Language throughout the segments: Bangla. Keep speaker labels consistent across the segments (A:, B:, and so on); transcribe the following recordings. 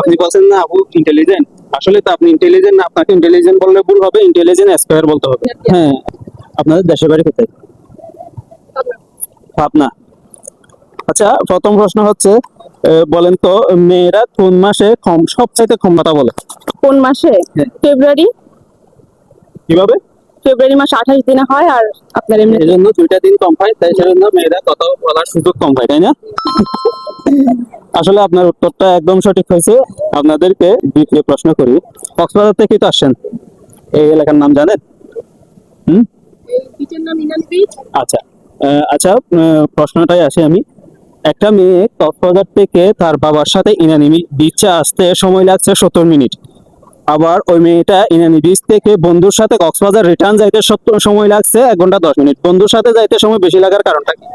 A: আপনি বলছেন না আপু ইন্টেলিজেন্ট আসলে তো আপনি ইন্টেলিজেন্ট না আপনাকে ইন্টেলিজেন্ট বললে ভুল হবে ইন্টেলিজেন্ট স্কোয়ার বলতে হবে। হ্যাঁ আপনাদের দেশের বাড়ি কোথায়? পাবনা। আচ্ছা প্রথম প্রশ্ন হচ্ছে বলেন তো মেয়েরা কোন মাসে কম সবচাইতে কম কথা বলে?
B: কোন মাসে?
A: হ্যাঁ।
B: ফেব্রুয়ারি?
A: কীভাবে?
B: ফেব্রুয়ারি মাস আঠাশ দিনে হয় আর আপনার এমনি
A: এই জন্য দুইটা দিন কম পায় তাই সেজন্য মেয়েরা কথা বলার সুযোগ কম পায় তাই না? আসলে আপনার উত্তরটা একদম সঠিক হয়েছে। আপনাদেরকে দ্বিতীয় প্রশ্ন করি। কক্সবাজার থেকে তো আসছেন? এই এলাকার নাম জানেন? হুম? আচ্ছা আচ্ছা প্রশ্নটাই আসি আমি। একটা মেয়ে কক্সবাজার থেকে তার বাবার সাথে ইনানি বিচে আসতে সময় লাগছে সত্তর মিনিট। আবার ওই মেয়েটা ইনানি বিচ থেকে বন্ধুর সাথে কক্সবাজার রিটার্ন যাইতে সত্তর সময় লাগছে এক ঘণ্টা দশ মিনিট। বন্ধুর সাথে যাইতে সময় বেশি লাগার কারণটা কি?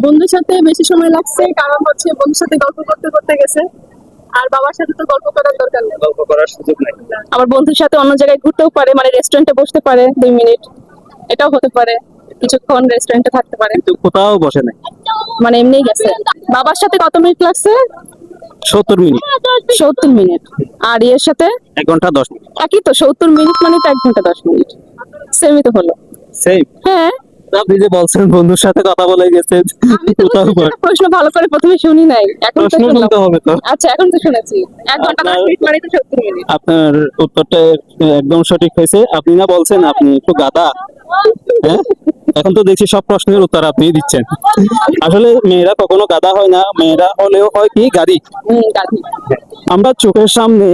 B: বন্ধুর সাথে বেশি সময় লাগছে কারণ হচ্ছে বন্ধুর সাথে গল্প করতে করতে গেছে। আর বাবার সাথে তো গল্প করার দরকার নেই।
A: গল্প করার সুযোগ নাই।
B: আবার বন্ধুর সাথে অন্য জায়গায় ঘুরতেও পারে মানে রেস্টুরেন্টে বসতে পারে দুই মিনিট। এটাও হতে পারে কিছুক্ষণ রেস্টুরেন্টে থাকতে পারে।
A: কিন্তু কোথাও বসে নাই।
B: মানে এমনিই গেছে। বাবার সাথে কত মিনিট লাগছে?
A: সত্তর মিনিট।
B: সত্তর মিনিট। আর ইয়ের সাথে?
A: এক ঘণ্টা দশ মিনিট।
B: একই তো সত্তর মিনিট মানে তো এক ঘণ্টা দশ মিনিট। সেমই তো হলো।
A: সেম
B: হ্যাঁ।
A: আপনি যে বলছেন বন্ধুর সাথে কথা বলে গেছেন
B: প্রশ্ন ভালো করে প্রথমে শুনি নাই। এখন
A: প্রশ্ন শুনতে হবে তো।
B: আচ্ছা এখন তো শুনেছি। এক ঘণ্টা দশ
A: আপনার-
B: মিনিট মানে তো সত্তর মিনিট।
A: আপনার উত্তরটা একদম সঠিক হয়েছে। আপনি না বলছেন আপনি একটু গাদা হ্যাঁ? এখন তো দেখছি সব প্রশ্নের উত্তর আপনি দিচ্ছেন। আসলে মেয়েরা কখনো গাদা হয় না মেয়েরা হলেও হয় কি গাড়ি আমরা চোখের সামনে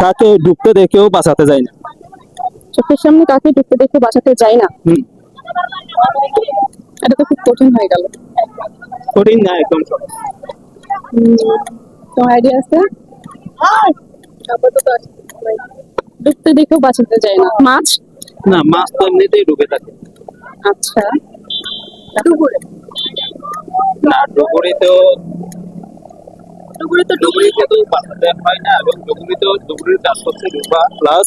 A: কাকে ডুবতে দেখেও বাঁচাতে যাই না।
B: চোখের সামনে কাকে ঢুকতে দেখে বাঁচাতে যাই না। এটা তো খুব কঠিন হয়ে গেল।
A: কঠিন না একদম
B: তোমার আইডিয়া আছে? ডুবতে দেখেও বাঁচাতে যায় না। মাছ?
A: না মাছ তো এমনিতেই ডুবে থাকে।
B: আচ্ছা। ডুবুরে?
A: না ডুবুরি তো
B: ডুবুরে? তো
A: ডুবুরিতে তো বাঁচাতে হয় না এবং ডুবুরি তো ডুবুরির কাজ করছে ডুবা প্লাস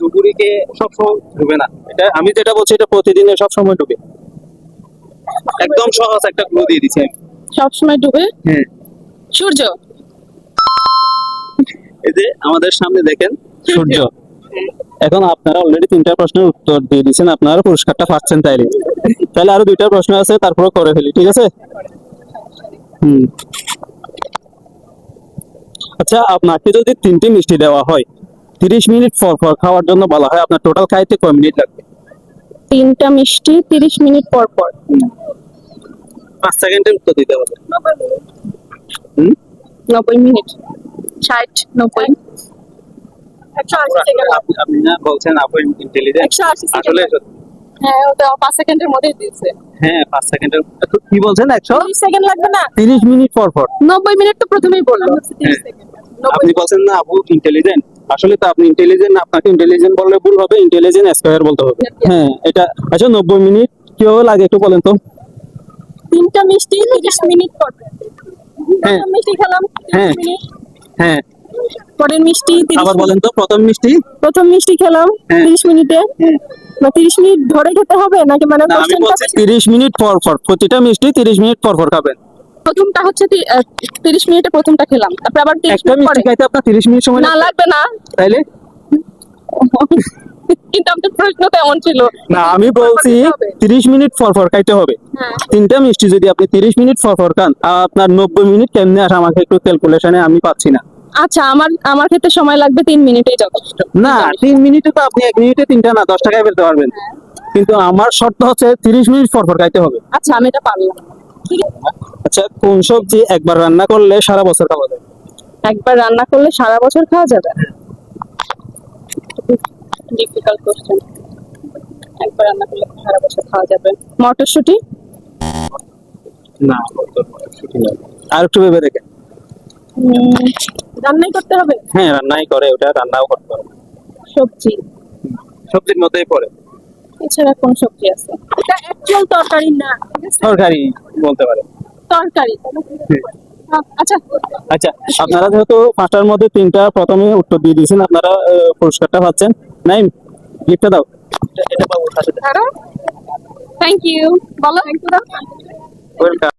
A: ডুবুরিকে সবসময় ডুবে না। এটা আমি যেটা বলছি এটা প্রতিদিনে সবসময় ডুবে। একদম সহজ একটা ক্লু দিয়ে দিচ্ছি আমি।
B: সবসময় ডুবে?
A: হ্যাঁ
B: সূর্য?
A: এই যে আমাদের সামনে দেখেন সূর্য। এখন আপনারা অলরেডি তিনটা প্রশ্নের উত্তর দিয়ে দিয়েছেন আপনারা পুরস্কারটা পাচ্ছেন তাইলে। তাহলে আরও দুইটা প্রশ্ন আছে তারপরে করে ফেলি ঠিক আছে? হুম। আচ্ছা আপনাকে যদি তিনটি মিষ্টি দেওয়া হয় তিরিশ মিনিট পর পর খাওয়ার জন্য বলা হয় আপনার টোটাল খাইতে কয় মিনিট লাগবে?
B: তিনটা মিষ্টি তিরিশ মিনিট পর পর।
A: পাঁচ সেকেন্ডের উত্তর দিতে হবে।
B: নব্বই মিনিট। ষাট নব্বই। সেকেন্ড।
A: আপনি- না বলছেন আপু ইন্টেলিজেন্ট
B: একশো আশি সেকেন্ড।
A: আসলে
B: হ্যাঁ ওটা পাঁচ সেকেন্ডের মধ্যেই দিয়েছে।
A: হ্যাঁ পাঁচ সেকেন্ডের কি বলছেন একশো?
B: সেকেন্ড লাগবে না?
A: তিরিশ মিনিট পর পর।
B: নব্বই মিনিট তো প্রথমেই বললাম।
A: হ্যাঁ। আপনি বলছেন না আপু ইন্টেলিজেন্ট আসলে তো আপনি ইন্টেলিজেন্ট আপনাকে ইন্টেলিজেন্ট বললে ভুল হবে ইন্টেলিজেন্ট স্কোয়ার বলতে হবে। হ্যাঁ এটা আচ্ছা নব্বই মিনিট কেউ লাগে একটু বলেন তো?
B: তিনটা মিষ্টি তিরিশ মিনিট পর
A: হ্যাঁ।
B: মিষ্টি খেলাম
A: হ্যাঁ। হ্যাঁ।
B: পরের মিষ্টি
A: আবার বলেন তো প্রথম মিষ্টি?
B: প্রথম মিষ্টি খেলাম
A: হ্যাঁ।
B: তিরিশ মিনিটে। না তিরিশ মিনিট ধরে খেতে হবে? নাকি মানে
A: তিরিশ মিনিট পর পর প্রতিটা মিষ্টি তিরিশ মিনিট পর পর খাবেন।
B: প্রথমটা হচ্ছে তি- আহ, তিরিশ মিনিটে প্রথমটা খেলাম। তারপর আবার তিরিশ
A: একটা
B: মিনিট পরে।
A: খাইতে আপনার তিরিশ মিনিট সময়
B: না
A: লাগবে।
B: না।
A: তাইলে?
B: কিন্তু প্রশ্ন ছিল?
A: না আমি বলছি
B: হবে।
A: তিরিশ মিনিট পর পর খাইতে হবে।
B: হ্যাঁ।
A: তিনটা মিষ্টি যদি আপনি তিরিশ মিনিট পর পর খান আপনার নব্বই মিনিট কেমনে আসে আমাকে একটু ক্যালকুলেশনে আমি পাচ্ছি না।
B: আচ্ছা আমার আমার ক্ষেত্রে সময় লাগবে তিন মিনিটেই যথেষ্ট।
A: না তিন মিনিটে তো আপনি এক মিনিটে তিনটা না দশ টাকায় ফেলতে পারবেন। কিন্তু আমার শর্ত হচ্ছে তিরিশ মিনিট পর পর খাইতে হবে।
B: আচ্ছা আমি এটা পারলাম।
A: আচ্ছা কোন সবজি একবার রান্না করলে সারা বছর খাওয়া যায়?
B: একবার রান্না করলে সারা বছর খাওয়া যাবে? ডিফিকাল্ট কোশ্চেন একবার রান্না করলে সারা বছর খাওয়া যাবে। মটরশুঁটি?
A: না আর একটু ভেবে দেখেন।
B: রান্নাই করতে হবে?
A: হ্যাঁ রান্নাই করে ওটা রান্নাও করতে হবে।
B: সবজি?
A: সবজির মধ্যেই পড়ে।
B: এছাড়া কোন সবজি আছে? এটা অ্যাকচুয়াল তরকারি না
A: তরকারি। বলতে পারে।
B: তরকারি আচ্ছা।
A: আচ্ছা আপনারা যেহেতু পাঁচটার মধ্যে তিনটা প্রথমে উত্তর দিয়ে দিয়েছেন আপনারা পুরস্কারটা পাচ্ছেন। নাইম গিফটটা দাও। এটা পাবো
B: থ্যাংক ইউ বলো
A: ওয়েলকাম